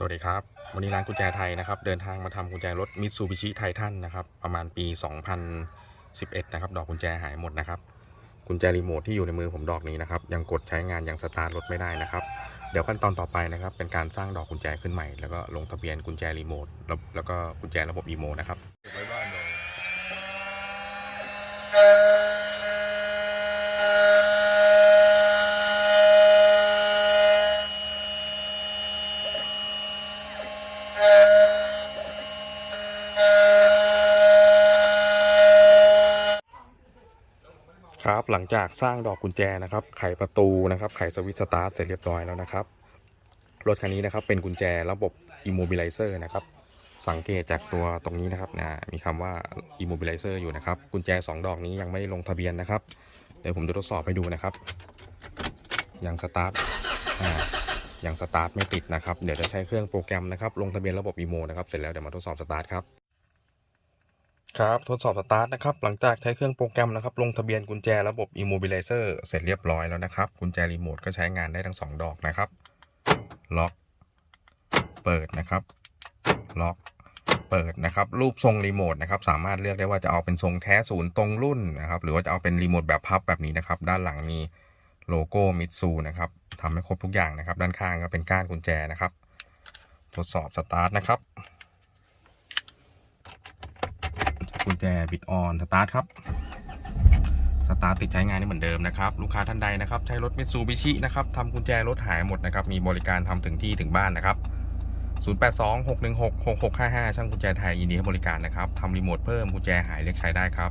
สวัสดีครับ วันนี้ร้านกุญแจไทยนะครับ เดินทางมาทำกุญแจรถมิตซูบิชิไททันนะครับ ประมาณปี 2011 นะครับ ดอกกุญแจหายหมดนะครับ กุญแจรีโมทที่อยู่ในมือผมดอกนี้นะครับ ยังกดใช้งานยังสตาร์ทรถไม่ได้นะครับ เดี๋ยวขั้นตอนต่อไปนะครับ เป็นการสร้างดอกกุญแจขึ้นใหม่ แล้วก็ลงทะเบียนกุญแจรีโมทแล้วแล้วก็กุญแจระบบอีโมนะครับ เก็บไว้บ้านเลย ครับหลังจากสร้างดอกกุญแจนะครับ ไขประตูนะครับ ไขสวิตช์สตาร์ทเสร็จเรียบร้อยแล้วนะครับ รถคันนี้นะครับเป็นกุญแจระบบ immobilizer นะครับ สังเกตจากตัวตรงนี้นะครับนะมีคำว่า immobilizer อยู่นะครับ กุญแจ 2 ดอกนี้ยังไม่ได้ลงทะเบียนนะครับ เดี๋ยวผมจะทดสอบให้ดูนะครับ ยังสตาร์ทยังสตาร์ทไม่ติดนะครับ เดี๋ยวจะใช้เครื่องโปรแกรมนะครับ ลงทะเบียนระบบ imo นะครับ เสร็จแล้วเดี๋ยวมาทดสอบสตาร์ทครับ ครับทดสอบสตาร์ทนะครับหลังจากใช้เครื่องโปรแกรมนะครับลงทะเบียนกุญแจระบบ immobilizer เสร็จเรียบร้อยแล้วนะครับ กุญแจรีโมทก็ใช้งานได้ทั้งสองดอกนะครับ ล็อก เปิดนะครับ ล็อก เปิดนะครับ รูปทรงรีโมทนะครับสามารถเลือกได้ว่าจะเอาเป็นทรงแท้ศูนย์ตรงรุ่นนะครับหรือว่าจะเอาเป็นรีโมทแบบพับแบบนี้นะครับ ด้านหลังมีโลโก้มิตซูนะครับทำให้ครบทุกอย่างนะครับ ด้านข้างก็เป็นก้านกุญแจนะครับ ทดสอบสตาร์ทนะครับ กุญแจบิดออนสตาร์ทครับสตาร์ทติดใช้งานได้เหมือนเดิมนะครับ ลูกค้าท่านใดนะครับ ใช้รถมิตซูบิชินะครับทำกุญแจรถหายหมดนะครับ มีบริการทำถึงที่ถึงบ้านนะครับ 082 616 6655 ช่างกุญแจไทยยินดีให้บริการนะครับทำรีโมทเพิ่มกุญแจหายเรียกใช้ได้ครับ